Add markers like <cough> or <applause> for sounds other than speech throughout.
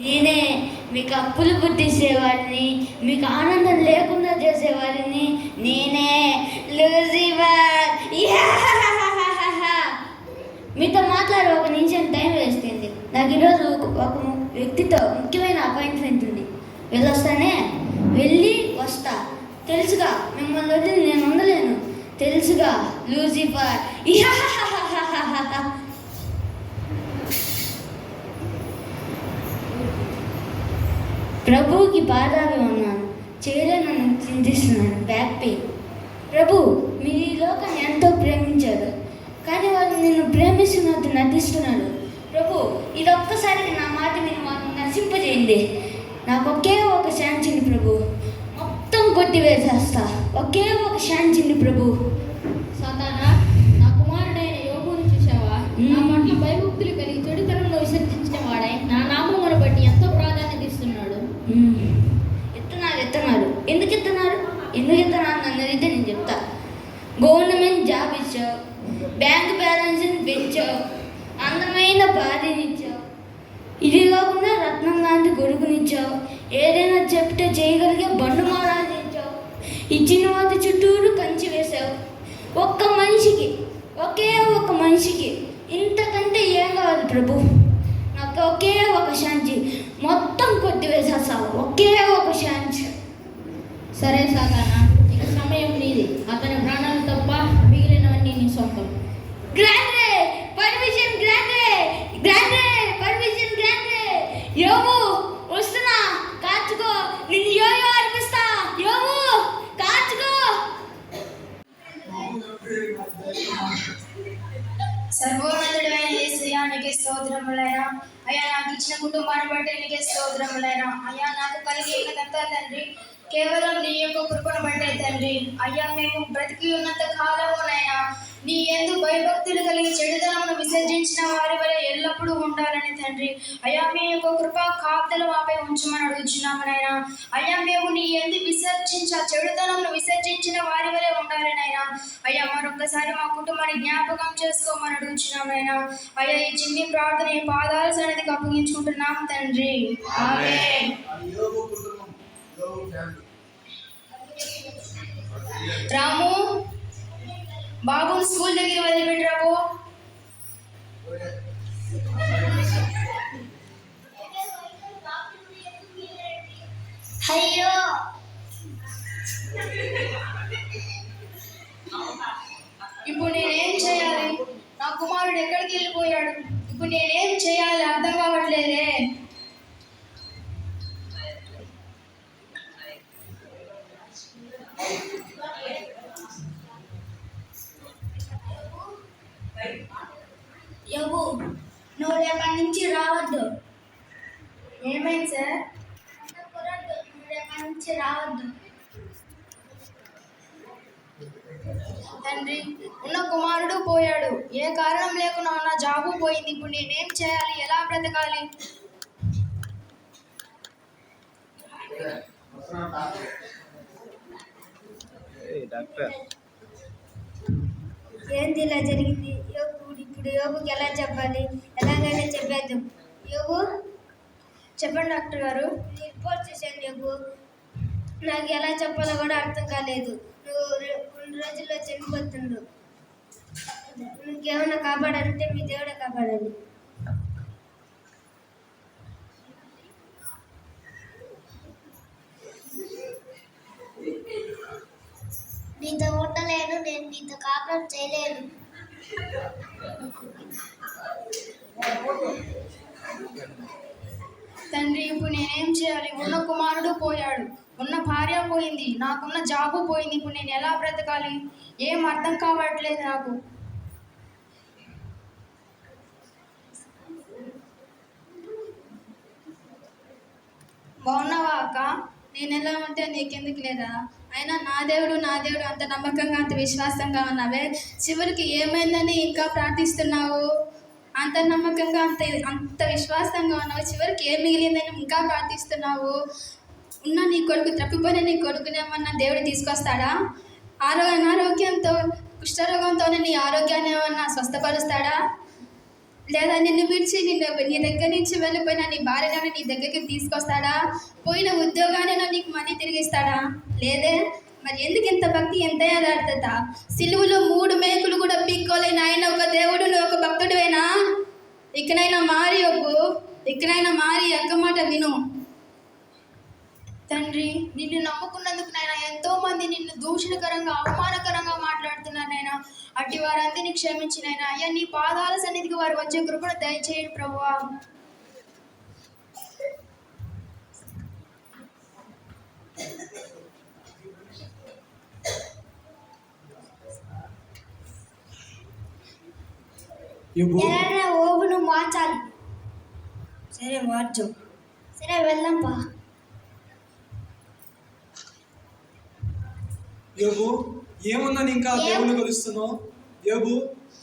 నేనే మీకు అప్పులు పుట్టించేవాడిని మీకు ఆనందం లేకుండా చేసేవాడిని. నేనే లూజివర్ మీతో మాట్లాడే ఒక నిమిషం టైం వేస్ట్ అయింది. నాకు ఈరోజు ఒక- వ్యక్తితో ముఖ్యమైన అపాయింట్మెంట్ ఉంది. వెళ్ళొస్తానే? వెళ్ళి వస్తా. తెలుసుగా మిమ్మల్ని వదిలి నేను ఉండలేను. తెలుసుగా లూజిఫర్ యాహాహాహాహాహా. ప్రభువుకి పాదాలు ఉన్నాను చేయలేనని చింతిస్తున్నాను బ్యాక్ పెయిన్ ప్రభు మీరు ఈ లోకాన్ని ఎంతో ప్రేమించారు కానీ వాళ్ళు నిన్ను ప్రేమిస్తున్నట్టు నటిస్తున్నాడు ప్రభు ఇది ఒక్కసారికి నా మాట మీరు వాళ్ళని నశింపజేయండి. నాకు ఒకే ఒక శాంతిని ప్రభు. మొత్తం కొట్టివేసేస్తా. ఒకే ఒక శాంతిని ప్రభు సాతానా నా కుమారుడైన యోగును చూసావా నా మ్మ్. పట్ల భయభక్తులు కలిగి చెడుతనంలో విసర్జించిన వాడై నా నామమును బట్టి ఎంతో ప్రాధాన్యత ఇస్తున్నాడు మ్మ్. ఇస్తున్నారు ఇస్తున్నారు ఎందుకు ఇస్తున్నారు ఎందుకు ఇస్తున్నారు నన్ను అడిగితే నేను చెప్తా గవర్నమెంట్ జాబ్ ఇచ్చావు బ్యాంక్ బ్యాలెన్స్ పెంచావు. అందమైన భార్యనిచ్చావు ఇది కాకుండా రత్నం లాంటి గొడుగునిచ్చావు. ఏదైనా చెప్తే చేయగలిగే బండు మారాన్ని ఇచ్చావు ఇచ్చిన వాటి చుట్టూరు కంచి వేశావు. ఒక్క మనిషికి ఒకే ఒక మనిషికి ఇంతకంటే ఏం కావాలి ప్రభు? నాకు ఒకే ఒక శాంతి. మొత్తం కొట్టివేసేస్తావు. ఒకే ఒక శాంతి. సరే సాధారణ. ఇక సమయం నీది. అతని ప్రాణాలు తప్ప మిగిలినవన్నీ నీ సొంతం. గ్రాండ్రే పర్మిషన్ గ్రాండ్రే గ్రాండ్రే పర్మిషన్ గ్రాండ్రే యోగు వస్తున్నా కాచుకో. నిన్ను యోయో అనిపిస్తా. యోగు కాచుకో. సర్వోన్నతుడైన యేసయ్యా నీకే స్తోత్రములైనా అయ్యా నాకు ఇచ్చిన కుటుంబాన్ని బట్టి నీకే స్తోత్రములైనా అయ్యా నాకు కలిగినంత తండ్రి కేవలం నీ యొక్క కృపను బట్టే తండ్రి అయ్యా మేము బ్రతికి ఉన్నంత కాలమునైనా నీ ఎందు భయభక్తులు కలిగి చెడుదనమును విసర్జించిన వారి వలె ఎల్లప్పుడూ ఉండాలని తండ్రి. అయ్యా మీ యొక్క కృప కాపుదల మాపై ఉంచమని అడుగుచున్నామునైనా అయ్యా మేము నీ ఎందు విసర్జించ చెడుతనమును విసర్జించిన వారి వలె ఉండాలనైనా అయ్యా మరొకసారి మా కుటుంబాన్ని జ్ఞాపకం చేసుకోమని అడుగుచున్నామైనా అయ్యా ఈ చిన్ని ప్రార్థన ఈ పాదాల సన్నిధికి అప్పగించుకుంటున్నాం తండ్రి. రాము బాబు స్కూల్ దగ్గర వదిలిపెట్టి రాబు అయ్యో ఇప్పుడు నేనేం చేయాలి నా కుమారుడు ఎక్కడికి వెళ్ళిపోయాడు ఇప్పుడు నేనేం చేయాలి అర్థం కావట్లేదే యోగు నువ్వు రేపటి నుంచి రావద్దు. ఏమైంది సార్? కుదరదు నువ్వు రేపటి నుంచి రావద్దు. తండ్రి ఉన్న కుమారుడు పోయాడు. ఏ కారణం లేకుండా నా జాబు పోయింది. ఇప్పుడు నేనేం చేయాలి? ఎలా బ్రతకాలి? డాక్టర్. ఏంది ఇలా జరిగింది? యోగు ఇప్పుడు యోగుకి ఎలా చెప్పాలి? ఎలాగైనా చెప్పేద్దాం. యోగు చెప్పండి డాక్టర్ గారు. రిపోర్ట్ చేశాను యోగు. నాకు ఎలా చెప్పాలో కూడా అర్థం కాలేదు. నువ్వు రెండు రోజుల్లో చనిపోతుండు. నీకేమైనా కాపాడాలంటే మీ దేవుడే కాపాడాలి. నీతో ఉండలేను నేను నీతో కాపురం చేయలేను. నేనేం చేయాలి? ఉన్న కుమారుడు పోయాడు. ఉన్న భార్య పోయింది. నాకున్న జాబు పోయింది. ఇప్పుడు నేను ఎలా బ్రతకాలి? ఏం అర్థం కావట్లేదు నాకు. బాగున్నావా అక్క? నేను ఎలా ఉంటే నీకెందుకు లేదా? అయినా నా దేవుడు నా దేవుడు అంత నమ్మకంగా అంత విశ్వాసంగా ఉన్నావే. చివరికి ఏమైందని ఇంకా ప్రార్థిస్తున్నావు? అంత నమ్మకంగా అంత అంత విశ్వాసంగా ఉన్నావు. చివరికి ఏం మిగిలిందని ఇంకా ప్రార్థిస్తున్నావు? ఉన్న నీ కొడుకు తప్పిపోయిన నీ కొడుకునేమన్నా దేవుడు తీసుకొస్తాడా? ఆరో అనారోగ్యంతో కుష్ఠరోగంతోనే నీ ఆరోగ్యాన్ని ఏమన్నా స్వస్థపరుస్తాడా? లేదా నిన్ను విడిచి నిన్ను నీ దగ్గర నుంచి వెళ్ళిపోయిన నీ భార్యను నీ దగ్గరికి తీసుకొస్తాడా? పోయిన ఉద్యోగాన్ని నీకు మనీ తిరిగిస్తాడా? లేదే? మరి ఎందుకు ఇంత భక్తి ఎంత యథార్థత సిలువులో మూడు మేకులు కూడా పీక్కోలేని ఆయన ఒక దేవుడు ఒక భక్తుడివేనా? ఇకనైనా మారి ఒప్పు ఇకనైనా మారి అక్క మాట విను. తండ్రి నిన్ను నమ్ముకున్నందుకు నాయన ఎంతో మంది నిన్ను దూషణకరంగా అవమానకరంగా మాట్లాడుతున్నారు నాయన. అట్టి వారందరినీ క్షమించి నాయన. అయ్యా నీ పాదాల సన్నిధికి వారు వచ్చే కృపను దయచేయండి ప్రభువా. ఎలాగైనా ఓబును మార్చాలి. సరే మార్చు. సరే వెళ్దాంపా యోబు ఏముందని ఇంకా దేవుని కొలుస్తున్నావు? యోబు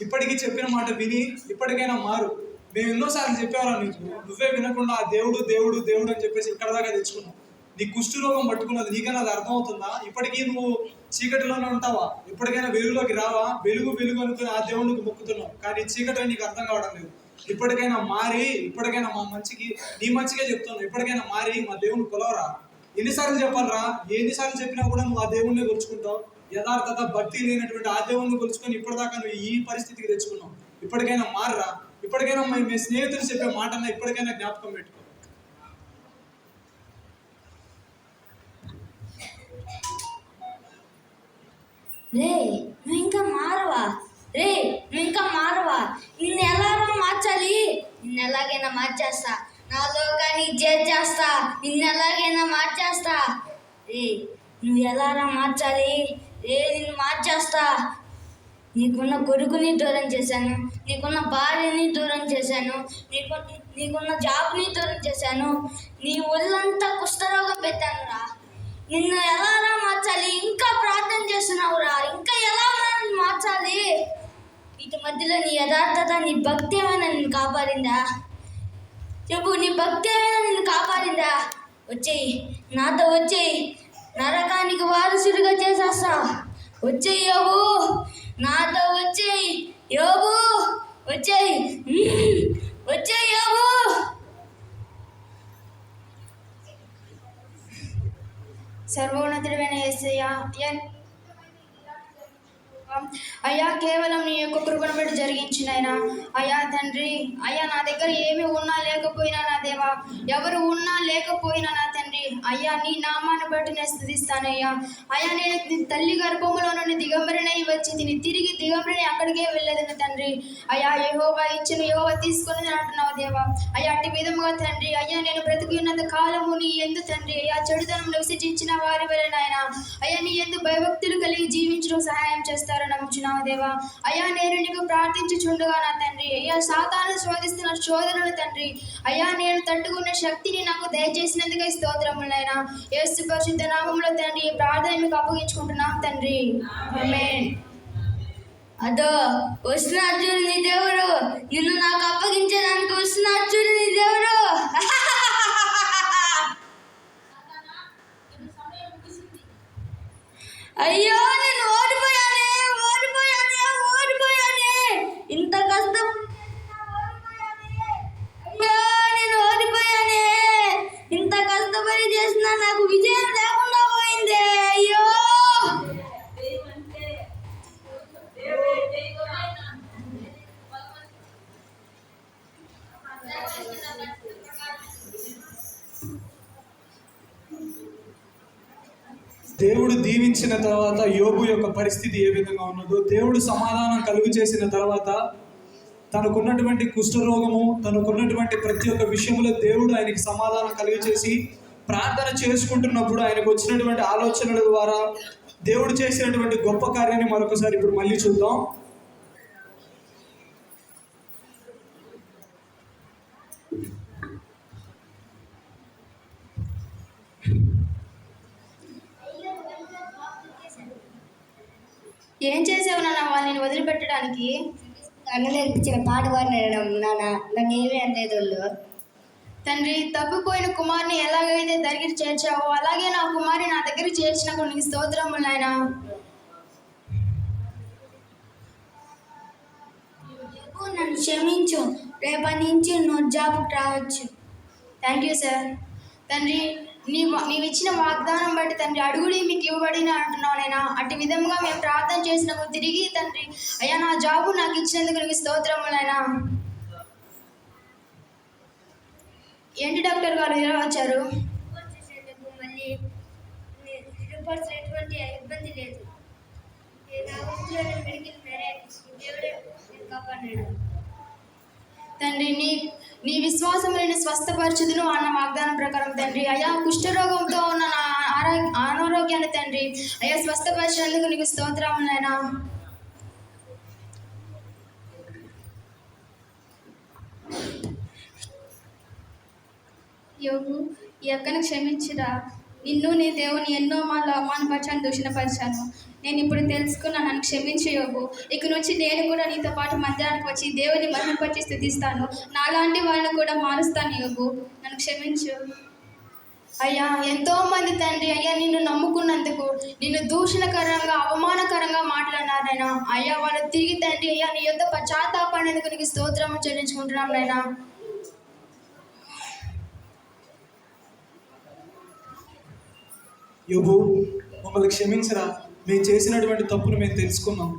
ఇప్పటికీ చెప్పిన మాట విని ఇప్పటికైనా మారు. మేము ఎన్నోసార్లు చెప్పేవారా నీకు. నువ్వే వినకుండా ఆ దేవుడు దేవుడు దేవుడు అని చెప్పేసి ఇక్కడ దాకా తెచ్చుకున్నావు. నీ కుష్టు రోగం పట్టుకున్నది నీకైనా అది అర్థమవుతుందా? ఇప్పటికీ నువ్వు చీకటిలోనే ఉంటావా? ఇప్పటికైనా వెలుగులోకి రావా? వెలుగు వెలుగు అనుకుని ఆ దేవునికి మొక్కుతున్నావు. కానీ చీకటి నీకు అర్థం కావడం లేదు. ఇప్పటికైనా మారి ఇప్పటికైనా మా మంచికి నీ మంచిగా చెప్తున్నావు. ఇప్పటికైనా మారి మా దేవుని కొలవరా? ఎన్నిసార్లు చెప్పాలరా? ఎన్నిసార్లు చెప్పినా కూడా నువ్వు ఆ దేవుణ్ణి కొలుచుకుంటావు. యథార్థత భక్తి లేనటువంటి ఆ దేవుణ్ణి కొలుచుకొని ఇప్పటిదాకా నువ్వు ఈ పరిస్థితికి తెచ్చుకున్నావు. ఇప్పటికైనా మారరా? ఇప్పటికైనా మీ మీ స్నేహితులు చెప్పే మాటన్నా ఇప్పటికైనా జ్ఞాపకం పెట్టుకో. రే నువ్వు ఇంకా మారవా? రే నువ్వు ఇంకా మారవా? నిన్ను ఎలాగో మార్చాలి? నిన్ను ఎలాగైనా మార్చేస్తా. నా లోకాన్ని చేస్తా. నిన్ను ఎలాగైనా మార్చేస్తా. రే నువ్వు ఎలారా మార్చాలి? రే నిన్ను మార్చేస్తా. నీకున్న కొడుకుని దూరం చేశాను. నీకున్న భార్యని దూరం చేశాను. నీకు నీకున్న జాబ్ని దూరం చేశాను. నీ ఒళ్ళంతా కుష్ఠరోగం పెట్టానురా. నిన్ను ఎలారా మార్చాలి? ఇంకా ప్రార్థన చేస్తున్నావురా. ఇంకా ఎలా మార్చాలి? వీటి మధ్యలో నీ యథార్థత నీ భక్తి ఏమైనా నిన్ను కాపాడిందా? చెప్పు నీ భక్తి ఏమైనా నిన్ను కాపాడిందా? వచ్చేయి. నాతో వచ్చేయి. నరకానికి వారసుడిగా చేసేస్తా. వచ్చేయి యోగు నాతో వచ్చేయి యోగు వచ్చేయి. వచ్చేయి యోగు Servimos una televina y ya. అయ్యా కేవలం నీ యొక్క కృపను బట్టి జరిగించినైనా. అయ్యా తండ్రి అయ్యా నా దగ్గర ఏమి ఉన్నా లేకపోయినా నా దేవా ఎవరు ఉన్నా లేకపోయినా నా తండ్రి అయ్యా నీ నామాన్ని బట్టి నేను స్థుతిస్తానయ్యా. అయ్యా నేను తల్లి గర్భములో నుండి దిగంబరినై వచ్చి తిని తిరిగి దిగంబరిని అక్కడికే వెళ్ళేది తండ్రి. అయ్యా యెహోవా ఇచ్చిన యెహోవా తీసుకొని అంటున్నావు దేవా. అయ్యా అట్టి విధముగా తండ్రి అయ్యా నేను బ్రతికినంత కాలము నీ ఎందు తండ్రి. అయ్యా చెడుతనం నివసించిన వారి వలన నాయన అయ్యా నీ ఎందు భయభక్తులు కలిగి జీవించడం సహాయం చేస్తారు నమ్ముచున్నావు దేవా అయ్యా నేను నీకు ప్రార్థించుచుండగా నా తండ్రి. అయ్యా సాతాను శోధిస్తున్న శోధనలు తండ్రి. అయ్యా నేను తట్టుకున్న శక్తిని నాకు దయచేసినందుకే స్తోత్రములైనా యేసు పరిశుద్ధ నామంలో తండ్రి ప్రార్థన మీకు అప్పగించుకుంటున్నాం తండ్రి. అదో వస్తున్నాడు చూడు నీ దేవుడు. నిన్ను నాకు అప్పగించడానికి వస్తున్నాడు చూడు నీ దేవుడు. <laughs> అయ్యో నేను దేవుడు దీవించిన తర్వాత యోగు యొక్క పరిస్థితి ఏ విధంగా ఉన్నదో దేవుడు సమాధానం కలుగు చేసిన తర్వాత తనకున్నటువంటి కుష్ఠరోగము తనకున్నటువంటి ప్రతి ఒక్క విషయంలో దేవుడు ఆయనకి సమాధానం కలుగు చేసి ప్రార్థన చేసుకుంటున్నప్పుడు ఆయనకు వచ్చినటువంటి ఆలోచనల ద్వారా దేవుడు చేసినటువంటి గొప్ప కార్యాన్ని మరొకసారి ఇప్పుడు మళ్ళీ చూద్దాం ఏం చేసావు నాన్న వాళ్ళని వదిలిపెట్టడానికి అన్న నేర్పించిన పాట పాడినాడు నాన్న నన్ను ఏమీ అనలేదు వాళ్ళు తండ్రి తప్పిపోయిన కుమార్ని ఎలాగైతే దగ్గర చేర్చావో అలాగే నా కుమారి నా దగ్గర చేర్చినప్పుడు నీకు స్తోత్రములు నాయనా. నన్ను క్షమించు. రేపటి నుంచి నువ్వు జాబ్కి రావచ్చు. థ్యాంక్ యూ సార్ తండ్రి నీవు ఇచ్చిన వాగ్దానం బట్టి తండ్రి అడుగుడి మీకు ఇవ్వబడిన అంటున్నావు నైనా అటు విధంగా మేము ప్రార్థన చేసినప్పుడు తిరిగి తండ్రి అయ్యా నా జాబు నాకు ఇచ్చినందుకు నీకు స్తోత్రములైనా ఏంటి డాక్టర్ గారు ఇలా వచ్చారు? మళ్ళీ ఎటువంటి ఇబ్బంది లేదు తండ్రి నీ నీ విశ్వాసమైన స్వస్థపరచుదును అన్న వాగ్దానం ప్రకారం తండ్రి. అయా కుష్ఠరోగంతో ఉన్న నా ఆరోగ్య అనారోగ్యాన్ని తండ్రి. అయా స్వస్థపరిచినందుకు నీకు స్తోత్రములైనా యోగు ఈ అక్కను క్షమించిరా. నిన్ను నీ దేవుని ఎన్నో మాలు అవమానపరిచాను దూషణపరిచాను. నేను ఇప్పుడు తెలుసుకున్నాను నన్ను క్షమించు యోగు ఇక నుంచి నేను కూడా నీతో పాటు మందిరానికి వచ్చి దేవుని మహిమపరిచి స్థుతిస్తాను. నాలాంటి వాళ్ళని కూడా మారుస్తాను యోగు నన్ను క్షమించు. అయ్యా ఎంతో మంది తండ్రి అయ్యా నిన్ను నమ్ముకున్నందుకు నిన్ను దూషణకరంగా అవమానకరంగా మాట్లాడినారైనా. అయ్యా వాళ్ళు తిరిగి తండ్రి అయ్యా నీ యొక్క పశ్చాత్తాపడేందుకు నీకు స్తోత్రం చెల్లించుకుంటున్నాం నైనా యోబు మమ్మల్ని క్షమించరా. మేము చేసినటువంటి తప్పును మేము తెలుసుకున్నాం.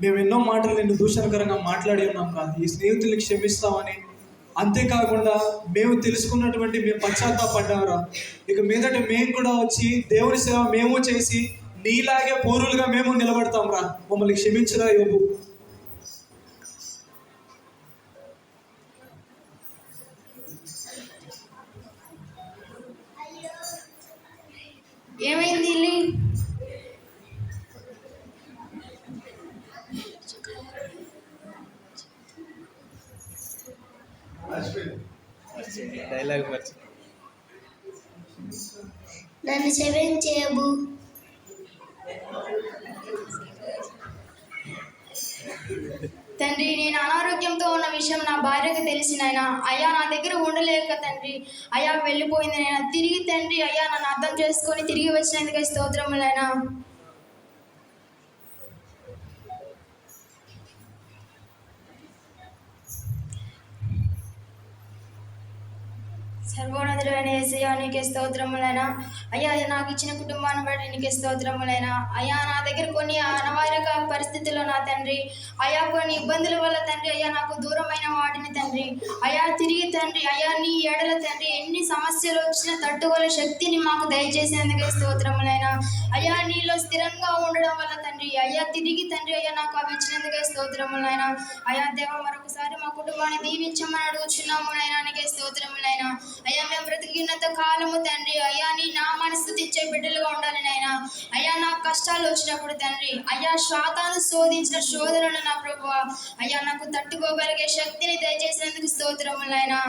మేము ఎన్నో మాటలు నిన్ను దూషణకరంగా మాట్లాడి ఉన్నాం రా. ఈ స్నేహితుల్ని క్షమిస్తామని అంతేకాకుండా మేము తెలుసుకున్నటువంటి మేము పశ్చాత్తాపడ్డామరా ఇక మీదట మేము కూడా వచ్చి దేవుని సేవ మేము చేసి నీలాగే పౌరులుగా మేము నిలబడతాం రా. మమ్మల్ని క్షమించరా యోబు. తండ్రి నేను అనారోగ్యంతో ఉన్న విషయం నా భార్యకు తెలిసినైనా అయ్యా నా దగ్గర ఉండలేక తండ్రి. అయ్యా వెళ్ళిపోయింది నేను తిరిగి తండ్రి అయ్యా నన్ను అర్థం చేసుకొని తిరిగి వచ్చినందుకే స్తోత్రములైనా సర్వోన్నతుడైన ఏసయ్యా నీకే స్తోత్రములైనా అయ్యా నాకు ఇచ్చిన కుటుంబాన్ని బట్టి నీకే స్తోత్రములైనా. అయ్యా నా దగ్గర కొన్ని అనవారిక పరిస్థితుల్లో నా తండ్రి అయ్యా కొన్ని ఇబ్బందుల వల్ల తండ్రి అయ్యా నాకు దూరమైన వాటిని తండ్రి అయ్యా తిరిగి తండ్రి అయ్యా నీ ఎడల తండ్రి ఎన్ని సమస్యలు వచ్చినా తట్టుకోలే శక్తిని మాకు దయచేసినందుకే స్తోత్రములైనా. అయ్యా నీలో స్థిరంగా ఉండడం వల్ల తండ్రి అయ్యా తిరిగి తండ్రి అయ్యా నాకు అవి ఇచ్చినందుకే స్తోత్రములైనా. అయ్యా దేవ మరొకసారి మా కుటుంబాన్ని దీవించమని అడుగుచున్నాము నైనా నీకే స్తోత్రములైనా. అయ్యా మేము బ్రతికినంత కాలము తండ్రి. అయ్యా నీ నామాన్ని స్థుతించే బిడ్డలుగా ఉండాలి నాయన. అయ్యా నా కష్టాలు వచ్చినప్పుడు తండ్రి. అయ్యా శాతాను శోధించిన శోధనను నా ప్రభు అయ్యా నాకు తట్టుకోగలిగే శక్తిని దయచేసినందుకు స్తోత్రములైనా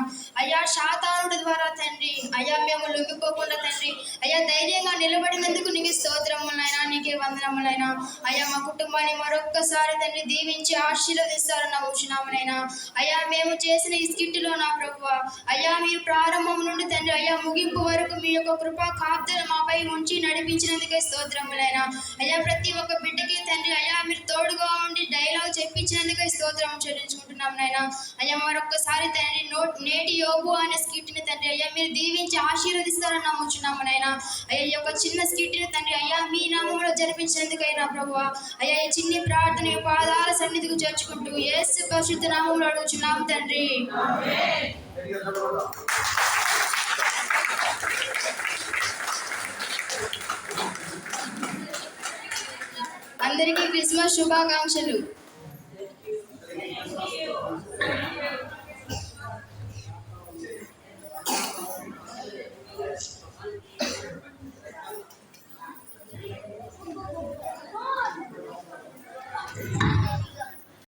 అయ్యా శాతానుడి ద్వారా తండ్రి. అయ్యా మేము లొంగిపోకుండా తండ్రి. అయ్యా ధైర్యంగా నిలబడినందుకు నీకు స్తోత్రములైనా నీకే వందనములైనా అయ్యా మా కుటుంబాన్ని మరొక్కసారి తండ్రి దీవించి ఆశీర్వదిస్తారన్న ఊచినామునైనా అయ్యా మేము చేసిన ఈ స్కిట్లో నా ప్రభు అయ్యా మీరు ప్రారంభం నుండి తండ్రి అయ్యా ముగింపు వరకు మీ యొక్క కృపా కాపుదలు మాపై ఉంచి నడిపించినందుకే స్తోత్రములైనా. అయ్యా ప్రతి ఒక్క బిడ్డకి తండ్రి అయ్యా మీరు తోడుగా ఉండి డైలాగ్ చెప్పించినందుకే స్తోత్రం చెల్లించుకుంటున్నాం నాయన. అయ్యా మరొకసారి తండ్రి నోట్ నేటి యోగు అనే స్కిట్ని తండ్రి అయ్యా మీరు దీవించి ఆశీర్వదిస్తారని నమ్ముచున్నాము నాయన. అయ్యా ఈ యొక్క చిన్న స్కిట్ని తండ్రి అయ్యా మీ నామంలో జరిపించినందుకైనా ప్రభు అయ్యా ఈ చిన్ని ప్రార్థన పాదాల సన్నిధికి చేర్చుకుంటూ యేసు పరిశుద్ధ నామంలో అడుగుచున్నాము తండ్రి. శుభాకాంక్షలు